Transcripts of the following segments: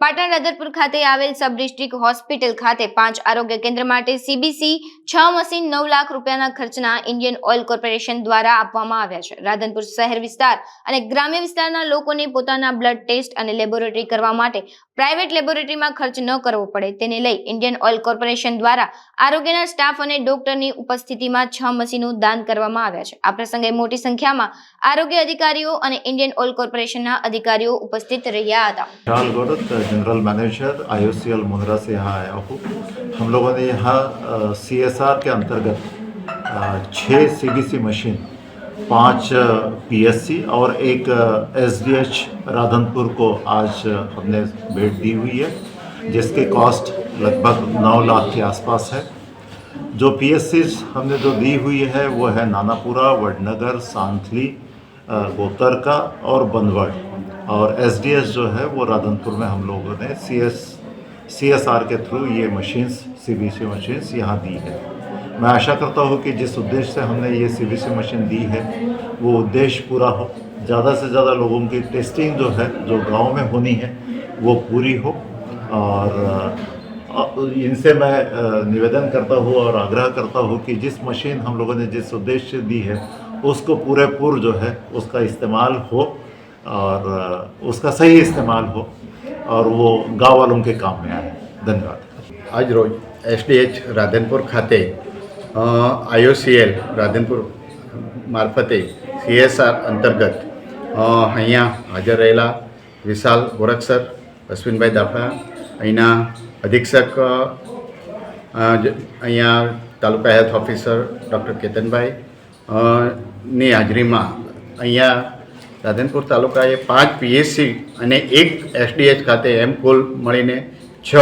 પાટણ રતનપુર ખાતે આવેલ sub district hospital ખાતે પાંચ આરોગ્ય કેન્દ્ર માટે સીબીસી છ મશીન નવ લાખ રૂપિયાના ખર્ચના ઇન્ડિયન ઓઇલ કોર્પોરેશન દ્વારા આપવામાં આવ્યા છે. રાધનપુર શહેર વિસ્તાર અને ગ્રામ્ય વિસ્તારના લોકોને પોતાના બ્લડ ટેસ્ટ અને લેબોરેટરી કરવા માટે પ્રાઇવેટ લેબોરેટરીમાં ખર્ચ ન કરવો પડે તેને લઈ ઇન્ડિયન ઓઇલ કોર્પોરેશન દ્વારા આરોગ્યના સ્ટાફ અને ડોક્ટરની ઉપસ્થિતિમાં છ મશીનો દાન કરવામાં આવ્યા છે. આ પ્રસંગે મોટી સંખ્યામાં આરોગ્ય અધિકારીઓ અને ઇન્ડિયન ઓઇલ કોર્પોરેશનના અધિકારીઓ ઉપસ્થિત રહ્યા હતા. जनरल मैनेजर आई मुंद्रा से यहाँ आया हूँ। हम लोगों ने यहाँ सी एस आर के अंतर्गत छः सी मशीन पाँच पी एस सी और एक एस डी एच राधनपुर को आज हमने भेंट दी हुई है, जिसकी कॉस्ट लगभग नौ लाख के आसपास है। जो पी एस सी हमने जो दी हुई है, वो है नानापुरा, वडनगर, सांथली गोतरका और बनवड़ और एस डी एस जो है, वो राधनपुर में हम लोगों ने C S C S R के थ्रू ये machines C B C machines यहाँ दी है। मैं आशा करता हूँ कि जिस उद्देश्य से हमने ये सी बी सी मशीन दी है, वो उद्देश्य पूरा हो। ज़्यादा से ज़्यादा लोगों की टेस्टिंग जो है, जो गाँव में होनी है, वो पूरी हो। और इनसे मैं निवेदन करता हूँ और आग्रह करता हूँ कि जिस मशीन हम लोगों ने जिस उद्देश्य दी है, उसको पूरे पूर जो है, उसका इस्तेमाल हो। और अ, उसका सही इस्तेमाल हो और वो गाँव वालों के काम में आए धन्यवाद આજ રોજ એસડીએચ રાધનપુર ખાતે આઈઓસીએલ રાધનપુર મારફતે સીએસઆર અંતર્ગત અ, અહીંયા હાજર રહેલા વિશાલ ગોરક્ષર અશ્વિનભાઈ દાફડા અહીંના અધિક્ષક અ, અ, જ- અહીંયા તાલુકા હેલ્થ ઓફિસર ડૉક્ટર કેતનભાઈ અ, ની હાજરીમાં અહીંયા રાધનપુર તાલુકાએ પાંચ પીએચસી અને એક એસડીએચ ખાતે એમ કુલ મળીને છ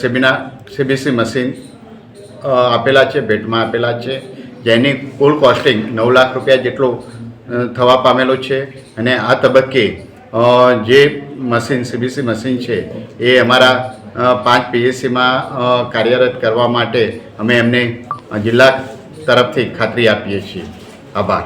સેમિના, સીબીસી મશીન આપેલા છે, ભેટમાં આપેલા છે, જેની કુલ કોસ્ટિંગ નવ લાખ રૂપિયા જેટલું થવા પામેલું છે અને આ તબક્કે જે મશીન, સીબીસી મશીન છે, એ અમારા પાંચ પીએચસીમાં કાર્યરત કરવા માટે અમે એમને જિલ્લા તરફથી ખાતરી આપીએ છીએ. આભાર.